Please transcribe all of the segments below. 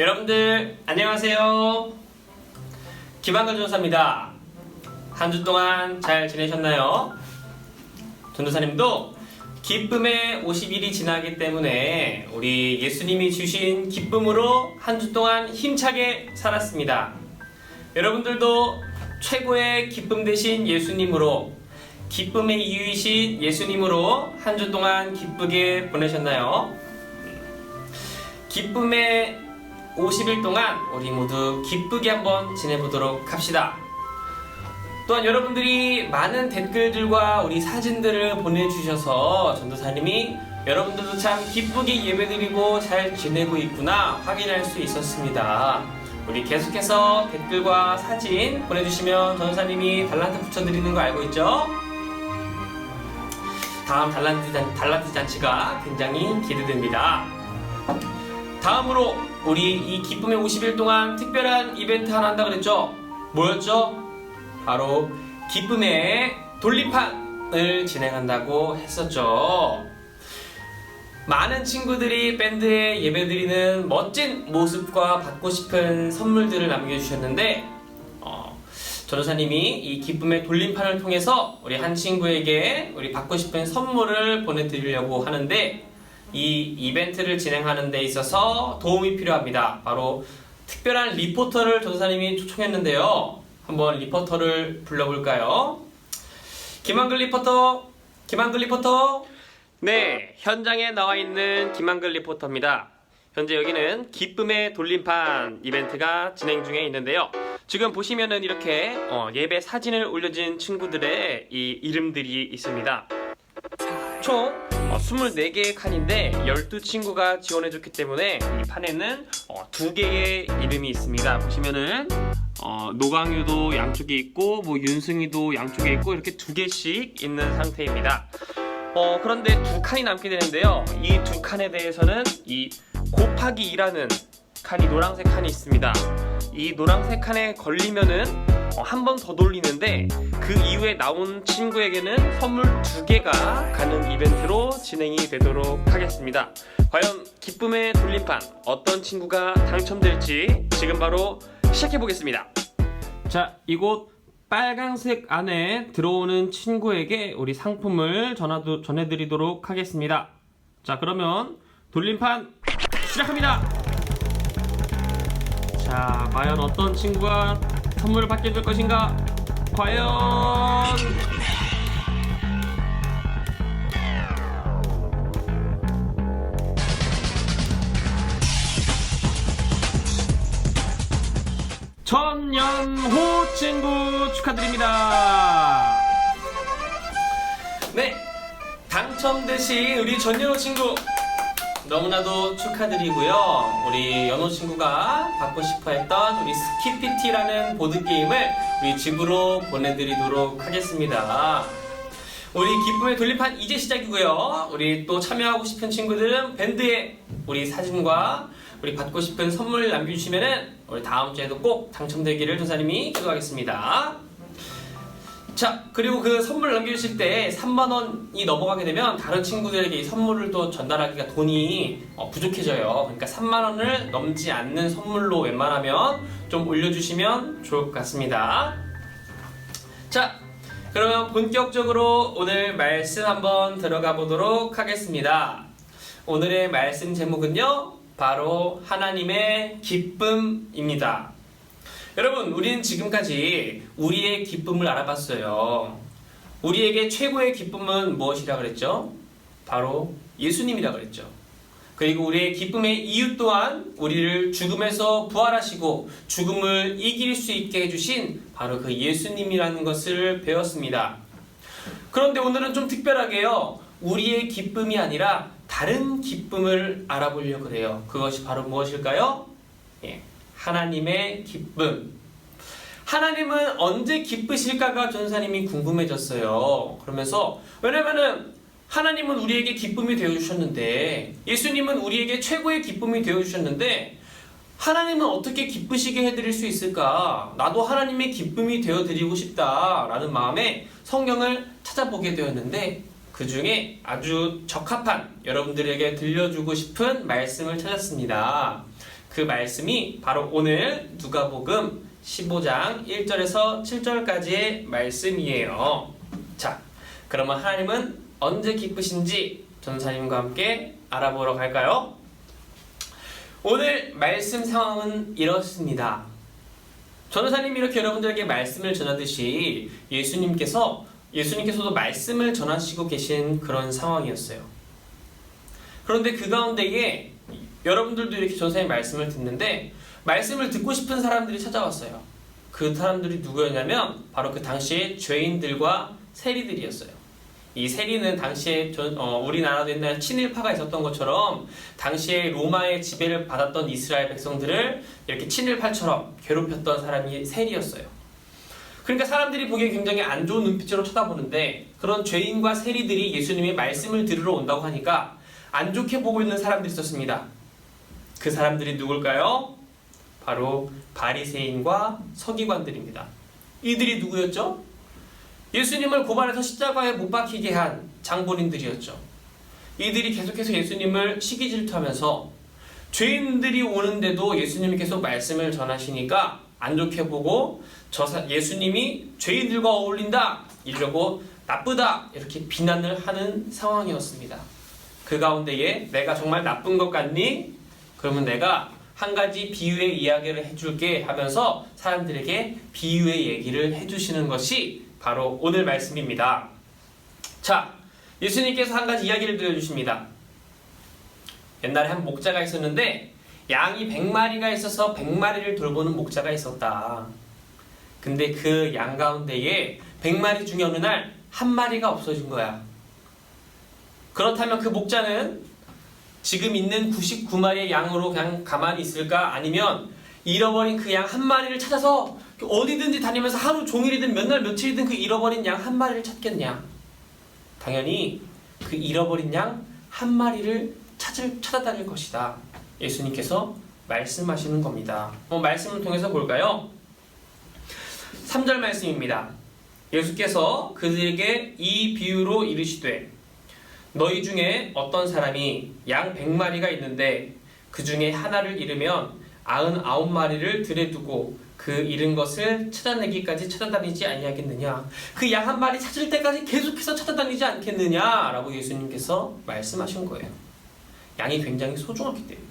여러분들 안녕하세요. 김한근 전도사입니다. 한 주 동안 잘 지내셨나요? 전도사님도 기쁨의 50일이 지나기 때문에 우리 예수님이 주신 기쁨으로 한 주 동안 힘차게 살았습니다. 여러분들도 최고의 기쁨 되신 예수님으로 기쁨의 이유이신 예수님으로 한 주 동안 기쁘게 보내셨나요? 기쁨의 50일 동안 우리 모두 기쁘게 한번 지내보도록 합시다. 또한 여러분들이 많은 댓글들과 우리 사진들을 보내주셔서 전도사님이 여러분들도 참 기쁘게 예배드리고 잘 지내고 있구나 확인할 수 있었습니다. 우리 계속해서 댓글과 사진 보내주시면 전도사님이 달란트 붙여드리는 거 알고 있죠? 다음 달란트, 잔, 달란트 잔치가 굉장히 기대됩니다. 다음으로 우리 이 기쁨의 50일 동안 특별한 이벤트 하나 한다 그랬죠? 뭐였죠? 바로 기쁨의 돌림판을 진행한다고 했었죠. 많은 친구들이 밴드에 예배드리는 멋진 모습과 받고 싶은 선물들을 남겨주셨는데 어, 전도사님이 이 기쁨의 돌림판을 통해서 우리 한 친구에게 우리 받고 싶은 선물을 보내드리려고 하는데 이 이벤트를 진행하는 데 있어서 도움이 필요합니다. 바로 특별한 리포터를 전도사님이 초청했는데요. 한번 리포터를 불러볼까요? 김한글 리포터, 김한글 리포터. 네, 현장에 나와 있는 김한글 리포터입니다. 현재 여기는 기쁨의 돌림판 이벤트가 진행 중에 있는데요. 지금 보시면은 이렇게 어, 예배 사진을 올려진 친구들의 이 이름들이 있습니다. 총 어, 24개의 칸인데 12친구가 지원해줬기 때문에 이 판에는 어, 2개의 이름이 있습니다. 보시면은 어, 노강유도 양쪽에 있고 뭐 윤승이도 양쪽에 있고 이렇게 두 개씩 있는 상태입니다. 어, 그런데 두 칸이 남게 되는데요. 이 두 칸에 대해서는 이 곱하기 2라는 칸이 노란색 칸이 있습니다. 이 노란색 칸에 걸리면은 어, 한번 더 돌리는데 그 이후에 나온 친구에게는 선물 두 개가 가는 이벤트로 진행이 되도록 하겠습니다. 과연 기쁨의 돌림판 어떤 친구가 당첨될지 지금 바로 시작해 보겠습니다. 자, 이곳 빨강색 안에 들어오는 친구에게 우리 상품을 전화도, 전해드리도록 하겠습니다. 자, 그러면 돌림판 시작합니다. 자, 과연 어떤 친구가 선물을 받게 될 것인가? 과연 전연호 친구 축하드립니다. 네, 당첨되신 우리 전연호 친구 너무나도 축하드리고요. 우리 연호 친구가 받고 싶어 했던 우리 스키피티라는 보드 게임을 우리 집으로 보내드리도록 하겠습니다. 우리 기쁨의 돌림판 이제 시작이고요. 우리 또 참여하고 싶은 친구들은 밴드에 우리 사진과 우리 받고 싶은 선물 남겨주시면은 우리 다음 주에도 꼭 당첨되기를 조사님이 기도하겠습니다. 자, 그리고 그 선물 남겨주실 때 3만원이 넘어가게 되면 다른 친구들에게 이 선물을 또 전달하기가 돈이 어, 부족해져요. 그러니까 3만원을 넘지 않는 선물로 웬만하면 좀 올려주시면 좋을 것 같습니다. 자, 그러면 본격적으로 오늘 말씀 한번 들어가 보도록 하겠습니다. 오늘의 말씀 제목은요, 바로 하나님의 기쁨입니다. 여러분, 우리는 지금까지 우리의 기쁨을 알아봤어요. 우리에게 최고의 기쁨은 무엇이라 그랬죠? 바로 예수님이라 그랬죠. 그리고 우리의 기쁨의 이유 또한 우리를 죽음에서 부활하시고 죽음을 이길 수 있게 해주신 바로 그 예수님이라는 것을 배웠습니다. 그런데 오늘은 좀 특별하게요. 우리의 기쁨이 아니라 다른 기쁨을 알아보려고 그래요. 그것이 바로 무엇일까요? 예, 하나님의 기쁨. 하나님은 언제 기쁘실까가 전사님이 궁금해졌어요. 그러면서 왜냐면은 하나님은 우리에게 기쁨이 되어 주셨는데 예수님은 우리에게 최고의 기쁨이 되어 주셨는데 하나님은 어떻게 기쁘시게 해드릴 수 있을까? 나도 하나님의 기쁨이 되어 드리고 싶다라는 마음에 성경을 찾아보게 되었는데 그 중에 아주 적합한 여러분들에게 들려주고 싶은 말씀을 찾았습니다. 그 말씀이 바로 오늘 누가복음 15장 1절에서 7절까지의 말씀이에요. 자, 그러면 하나님은 언제 기쁘신지 전사님과 함께 알아보러 갈까요? 오늘 말씀 상황은 이렇습니다. 전도사님이 이렇게 여러분들에게 말씀을 전하듯이 예수님께서 예수님께서도 말씀을 전하시고 계신 그런 상황이었어요. 그런데 그 가운데에 여러분들도 이렇게 전사님 말씀을 듣는데 말씀을 듣고 싶은 사람들이 찾아왔어요. 그 사람들이 누구였냐면 바로 그 당시에 죄인들과 세리들이었어요. 이 세리는 당시에 전, 어, 우리나라도 옛날 친일파가 있었던 것처럼 당시에 로마의 지배를 받았던 이스라엘 백성들을 이렇게 친일파처럼 괴롭혔던 사람이 세리였어요. 그러니까 사람들이 보기에 굉장히 안 좋은 눈빛으로 쳐다보는데 그런 죄인과 세리들이 예수님의 말씀을 들으러 온다고 하니까 안 좋게 보고 있는 사람들이 있었습니다. 그 사람들이 누굴까요? 바로 바리새인과 서기관들입니다. 이들이 누구였죠? 예수님을 고발해서 십자가에 못 박히게 한 장본인들이었죠. 이들이 계속해서 예수님을 시기 질투하면서 죄인들이 오는데도 예수님이 계속 말씀을 전하시니까 안 좋게 보고 저 사- 예수님이 죄인들과 어울린다 이러고 나쁘다 이렇게 비난을 하는 상황이었습니다. 그 가운데에 내가 정말 나쁜 것 같니? 그러면 내가 한 가지 비유의 이야기를 해줄게 하면서 사람들에게 비유의 얘기를 해주시는 것이 바로 오늘 말씀입니다. 자, 예수님께서 한 가지 이야기를 들려주십니다. 옛날에 한 목자가 있었는데 양이 100마리가 있어서 100마리를 돌보는 목자가 있었다. 근데 그 양 가운데에 100마리 중에 어느 날 한 마리가 없어진 거야. 그렇다면 그 목자는 지금 있는 99마리의 양으로 그냥 가만히 있을까? 아니면 잃어버린 그 양 한 마리를 찾아서 어디든지 다니면서 하루 종일이든 몇 날 며칠이든 그 잃어버린 양 한 마리를 찾겠냐? 당연히 그 잃어버린 양 한 마리를 찾을, 찾아다닐 것이다. 예수님께서 말씀하시는 겁니다. 어, 말씀을 통해서 볼까요? 3절 말씀입니다. 예수께서 그들에게 이 비유로 이르시되 너희 중에 어떤 사람이 양 100마리가 있는데 그 중에 하나를 잃으면 99마리를 들에 두고 그 잃은 것을 찾아내기까지 찾아다니지 아니하겠느냐? 그 양 한 마리 찾을 때까지 계속해서 찾아다니지 않겠느냐라고 예수님께서 말씀하신 거예요. 양이 굉장히 소중하기 때문에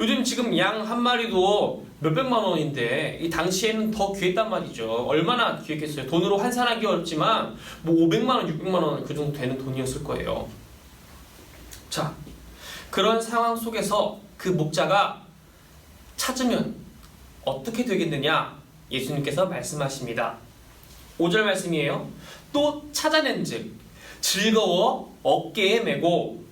요즘 지금 양 한 마리도 몇백만 원인데 이 당시에는 더 귀했단 말이죠 얼마나 귀했겠어요 돈으로 환산하기 어렵지만 뭐 500만 원, 600만 원 그 정도 되는 돈이었을 거예요 자 그런 상황 속에서 그 목자가 찾으면 어떻게 되겠느냐? 예수님께서 말씀하십니다. 5절 말씀이에요. 또 찾아낸 즉 즐거워 어깨에 메고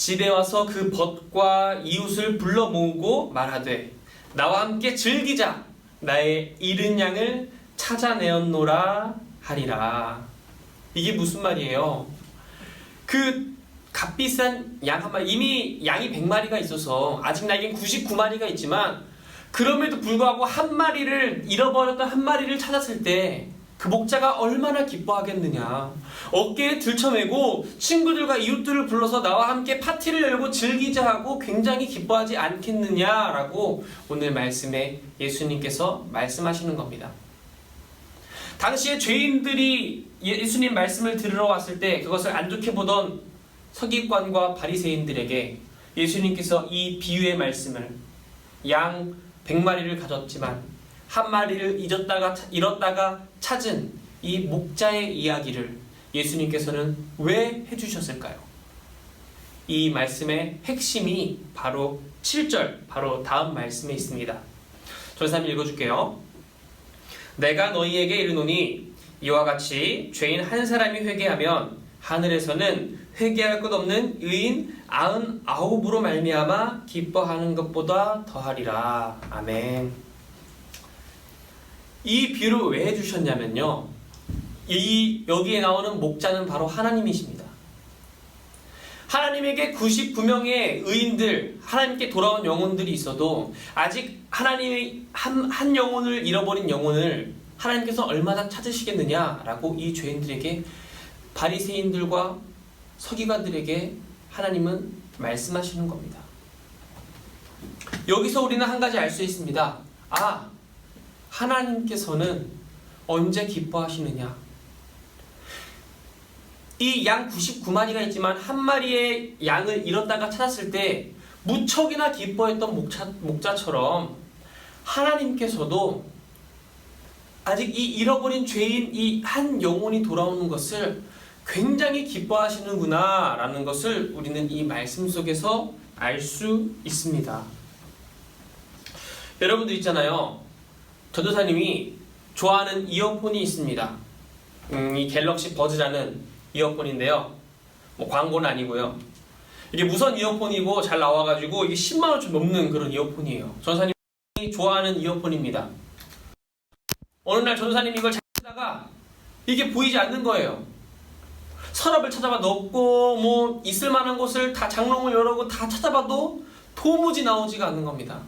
집에 와서 그 벗과 이웃을 불러 모으고 말하되 나와 함께 즐기자 나의 잃은 양을 찾아내었노라 하리라. 이게 무슨 말이에요? 그 값비싼 양 한 마리 이미 양이 100마리가 있어서 아직 나에겐 99마리가 있지만 그럼에도 불구하고 한 마리를 잃어버렸던 한 마리를 찾았을 때 그 목자가 얼마나 기뻐하겠느냐. 어깨에 들쳐매고 친구들과 이웃들을 불러서 나와 함께 파티를 열고 즐기자 하고 굉장히 기뻐하지 않겠느냐라고 오늘 말씀에 예수님께서 말씀하시는 겁니다. 당시에 죄인들이 예수님 말씀을 들으러 왔을 때 그것을 안 좋게 보던 서기관과 바리새인들에게 예수님께서 이 비유의 말씀을 양 100마리를 가졌지만 한 마리를 잊었다가 잃었다가 찾은 이 목자의 이야기를 예수님께서는 왜 해주셨을까요? 이 말씀의 핵심이 바로 7절 바로 다음 말씀에 있습니다. 저사 한번 읽어줄게요. 내가 너희에게 이르노니 이와 같이 죄인 한 사람이 회개하면 하늘에서는 회개할 것 없는 의인 아흔 아홉으로 말미암아 기뻐하는 것보다 더하리라. 아멘. 이 비유를 왜 해주셨냐면요. 이 여기에 나오는 목자는 바로 하나님이십니다. 하나님에게 99명의 의인들, 하나님께 돌아온 영혼들이 있어도 아직 하나님의 한, 한 영혼을 잃어버린 영혼을 하나님께서 얼마나 찾으시겠느냐라고 이 죄인들에게 바리새인들과 서기관들에게 하나님은 말씀하시는 겁니다. 여기서 우리는 한 가지 알 수 있습니다. 아, 하나님께서는 언제 기뻐하시느냐? 이 양 99마리가 있지만 한 마리의 양을 잃었다가 찾았을 때 무척이나 기뻐했던 목자, 목자처럼 하나님께서도 아직 이 잃어버린 죄인 이 한 영혼이 돌아오는 것을 굉장히 기뻐하시는구나 라는 것을 우리는 이 말씀 속에서 알 수 있습니다. 여러분들 있잖아요. 전도사님이 좋아하는 이어폰이 있습니다. 음, 이 갤럭시 버즈라는 이어폰인데요. 뭐 광고는 아니고요. 이게 무선 이어폰이고 잘 나와가지고 이게 10만 원좀 넘는 그런 이어폰이에요. 전사님이 좋아하는 이어폰입니다. 어느 날 전사님이 이걸 잘 쓰다가 이게 보이지 않는 거예요. 서랍을 찾아봐도 없고 뭐 있을 만한 곳을 다 장롱을 열어고 다 찾아봐도 도무지 나오지가 않는 겁니다.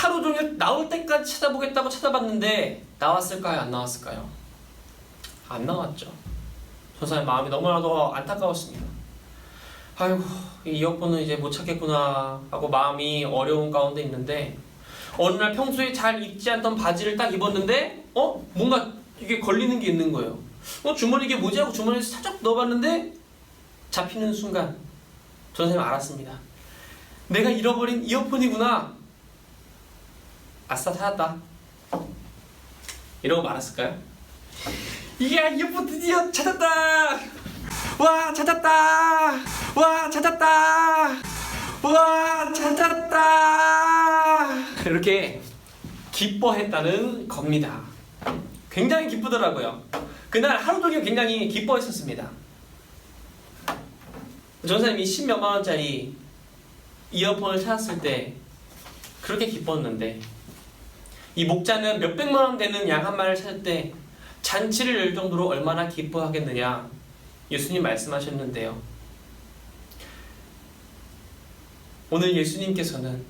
하루 종일 나올 때까지 찾아보겠다고 찾아봤는데 나왔을까요? 안 나왔을까요? 안 나왔죠. 전사님 마음이 너무나도 안타까웠습니다. 아이고 이 이어폰은 이제 못 찾겠구나 하고 마음이 어려운 가운데 있는데 어느 날 평소에 잘 입지 않던 바지를 딱 입었는데 어 뭔가 이게 걸리는 게 있는 거예요. 어 주머니 이게 뭐지 하고 주머니에 살짝 넣어봤는데 잡히는 순간 전사님 알았습니다. 내가 잃어버린 이어폰이구나. 아싸 찾았다. 이러고 말았을까요? 이야 이어폰 드디어 찾았다. 와 찾았다. 와 찾았다. 와 찾았다. 이렇게 기뻐했다는 겁니다. 굉장히 기쁘더라고요. 그날 하루 종일 굉장히 기뻐했었습니다. 전사님이 10몇만 원짜리 이어폰을 찾았을 때 그렇게 기뻤는데 이 목자는 몇백만 원 되는 양 한 마리를 찾을 때 잔치를 열 정도로 얼마나 기뻐하겠느냐 예수님 말씀하셨는데요. 오늘 예수님께서는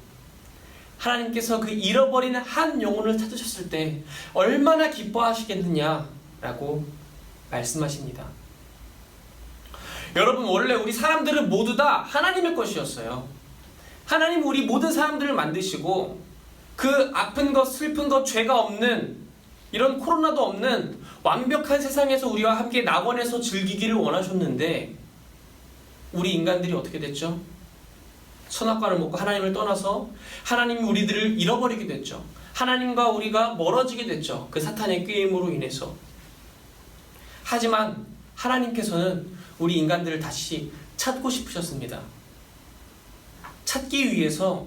하나님께서 그 잃어버린 한 영혼을 찾으셨을 때 얼마나 기뻐하시겠느냐라고 말씀하십니다. 여러분 원래 우리 사람들은 모두 다 하나님의 것이었어요. 하나님 우리 모든 사람들을 만드시고 그 아픈 것, 슬픈 것, 죄가 없는 이런 코로나도 없는 완벽한 세상에서 우리와 함께 낙원에서 즐기기를 원하셨는데 우리 인간들이 어떻게 됐죠? 선악과를 먹고 하나님을 떠나서 하나님이 우리들을 잃어버리게 됐죠. 하나님과 우리가 멀어지게 됐죠. 그 사탄의 꾀임으로 인해서. 하지만 하나님께서는 우리 인간들을 다시 찾고 싶으셨습니다. 찾기 위해서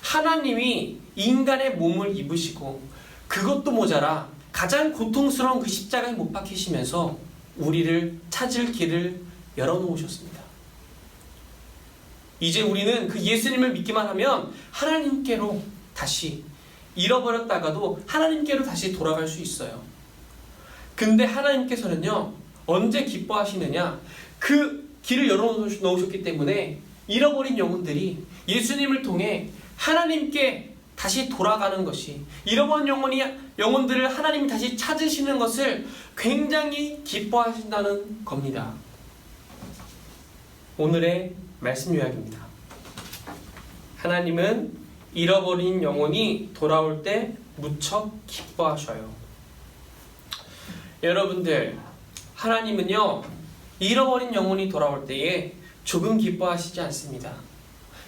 하나님이 인간의 몸을 입으시고 그것도 모자라 가장 고통스러운 그 십자가에 못 박히시면서 우리를 찾을 길을 열어놓으셨습니다. 이제 우리는 그 예수님을 믿기만 하면 하나님께로 다시 잃어버렸다가도 하나님께로 다시 돌아갈 수 있어요. 근데 하나님께서는요, 언제 기뻐하시느냐? 그 길을 열어놓으셨기 때문에 잃어버린 영혼들이 예수님을 통해 하나님께 다시 돌아가는 것이 잃어버린 영혼이 영혼들을 하나님이 다시 찾으시는 것을 굉장히 기뻐하신다는 겁니다. 오늘의 말씀 요약입니다. 하나님은 잃어버린 영혼이 돌아올 때 무척 기뻐하셔요. 여러분들, 하나님은요, 잃어버린 영혼이 돌아올 때에 조금 기뻐하시지 않습니다.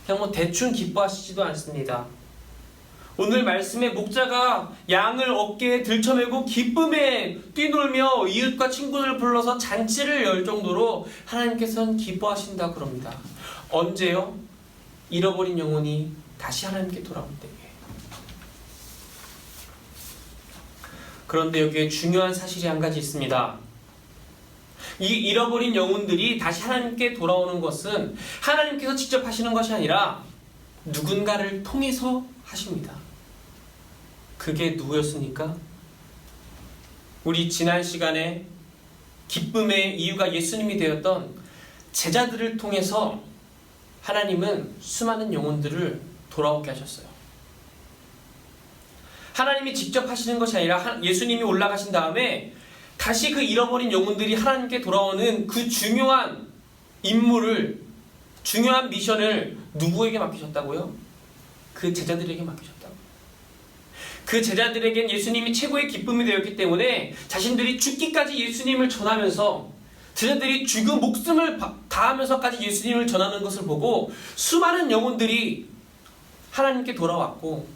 그냥 뭐 대충 기뻐하시지도 않습니다. 오늘 말씀에 목자가 양을 어깨에 들쳐매고 기쁨에 뛰놀며 이웃과 친구들을 불러서 잔치를 열 정도로 하나님께서는 기뻐하신다 그럽니다. 언제요? 잃어버린 영혼이 다시 하나님께 돌아올 때에. 그런데 여기에 중요한 사실이 한 가지 있습니다. 이 잃어버린 영혼들이 다시 하나님께 돌아오는 것은 하나님께서 직접 하시는 것이 아니라 누군가를 통해서 하십니다. 그게 누구였습니까? 우리 지난 시간에 기쁨의 이유가 예수님이 되었던 제자들을 통해서 하나님은 수많은 영혼들을 돌아오게 하셨어요. 하나님이 직접 하시는 것이 아니라 예수님이 올라가신 다음에 다시 그 잃어버린 영혼들이 하나님께 돌아오는 그 중요한 임무를 중요한 미션을 누구에게 맡기셨다고요? 그 제자들에게 맡기셨다고. 그 제자들에겐 예수님이 최고의 기쁨이 되었기 때문에 자신들이 죽기까지 예수님을 전하면서 제자들이 죽음 목숨을 바- 다하면서까지 예수님을 전하는 것을 보고 수많은 영혼들이 하나님께 돌아왔고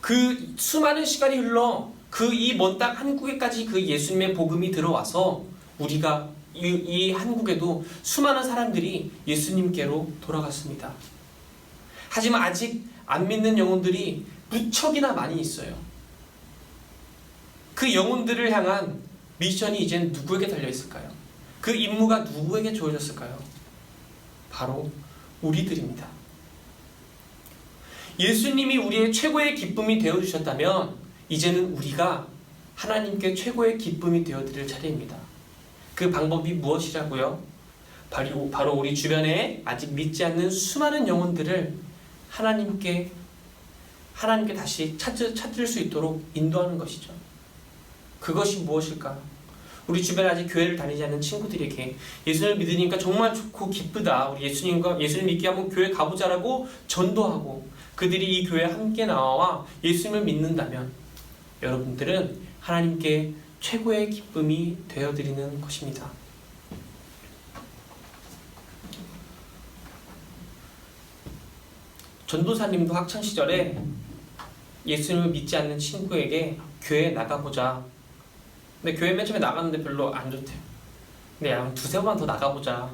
그 수많은 시간이 흘러 그 이 먼 땅 한국에까지 그 예수님의 복음이 들어와서 우리가 이, 이 한국에도 수많은 사람들이 예수님께로 돌아갔습니다. 하지만 아직 안 믿는 영혼들이 무척이나 많이 있어요. 그 영혼들을 향한 미션이 이젠 누구에게 달려 있을까요? 그 임무가 누구에게 주어졌을까요? 바로 우리들입니다. 예수님이 우리의 최고의 기쁨이 되어 주셨다면 이제는 우리가 하나님께 최고의 기쁨이 되어 드릴 차례입니다. 그 방법이 무엇이라고요? 바로, 바로 우리 주변에 아직 믿지 않는 수많은 영혼들을 하나님께 하나님께 다시 찾을, 찾을 수 있도록 인도하는 것이죠. 그것이 무엇일까? 우리 주변에 아직 교회를 다니지 않는 친구들에게 예수님을 믿으니까 정말 좋고 기쁘다. 우리 예수님과 예수님 믿게 하면 교회 가보자라고 전도하고 그들이 이 교회에 함께 나와 예수님을 믿는다면 여러분들은 하나님께 최고의 기쁨이 되어드리는 것입니다. 전도사님도 학창 시절에 예수님을 믿지 않는 친구에게 교회에 나가보자. 근데 교회 맨 처음에 나갔는데 별로 안 좋대요. 근데 한 두세 번 더 나가보자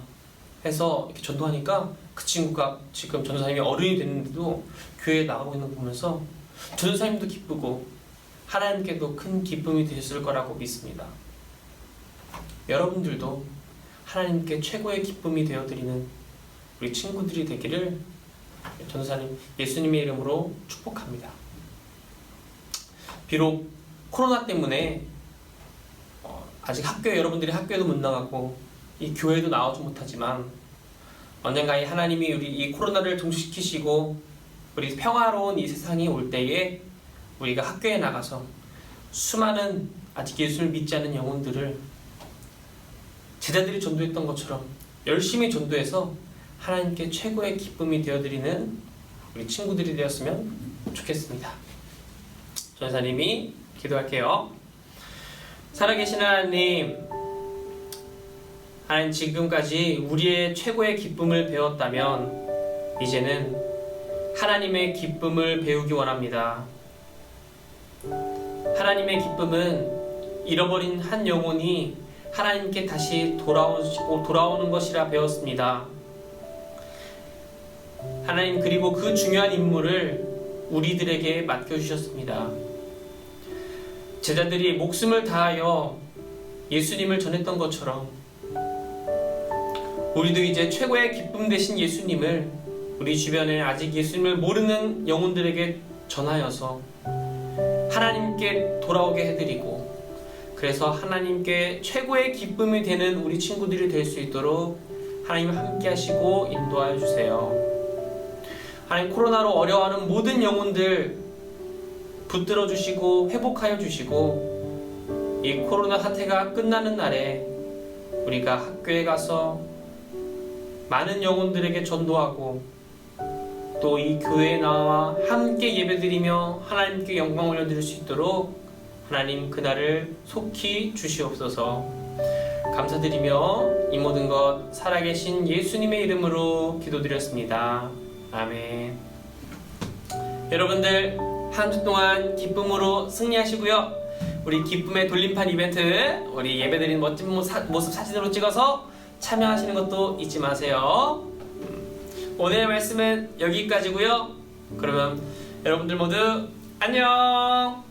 해서 이렇게 전도하니까 그 친구가 지금 전도사님이 어른이 됐는데도 교회에 나가고 있는 거 보면서 전도사님도 기쁘고 하나님께도 큰 기쁨이 되셨을 거라고 믿습니다. 여러분들도 하나님께 최고의 기쁨이 되어드리는 우리 친구들이 되기를 전도사님 예수님의 이름으로 축복합니다. 비록 코로나 때문에 어, 아직 학교에 여러분들이 학교에도 못 나가고 이 교회도 나오지 못하지만 언젠가 이 하나님이 우리 이 코로나를 종식시키시고 우리 평화로운 이 세상이 올 때에 우리가 학교에 나가서 수많은 아직 예수를 믿지 않는 영혼들을 제자들이 전도했던 것처럼 열심히 전도해서 하나님께 최고의 기쁨이 되어드리는 우리 친구들이 되었으면 좋겠습니다. 전사님이 기도할게요. 살아계신 하나님, 하나님 지금까지 우리의 최고의 기쁨을 배웠다면 이제는 하나님의 기쁨을 배우기 원합니다. 하나님의 기쁨은 잃어버린 한 영혼이 하나님께 다시 돌아오, 돌아오는 것이라 배웠습니다. 하나님 그리고 그 중요한 임무를 우리들에게 맡겨주셨습니다. 제자들이 목숨을 다하여 예수님을 전했던 것처럼 우리도 이제 최고의 기쁨 되신 예수님을 우리 주변에 아직 예수님을 모르는 영혼들에게 전하여서 하나님께 돌아오게 해드리고 그래서 하나님께 최고의 기쁨이 되는 우리 친구들이 될 수 있도록 하나님 함께 하시고 인도하여 주세요. 하나님 코로나로 어려워하는 모든 영혼들 붙들어 주시고 회복하여 주시고 이 코로나 사태가 끝나는 날에 우리가 학교에 가서 많은 영혼들에게 전도하고 또 이 교회에 나와 함께 예배드리며 하나님께 영광 올려드릴 수 있도록 하나님 그날을 속히 주시옵소서 감사드리며 이 모든 것 살아계신 예수님의 이름으로 기도드렸습니다. 아멘. 여러분들 한 주 동안 기쁨으로 승리하시고요. 우리 기쁨의 돌림판 이벤트 우리 예배드린 멋진 모습, 사진으로 찍어서 참여하시는 것도 잊지 마세요. 음, 오늘의 말씀은 여기까지고요. 그러면 여러분들 모두 안녕.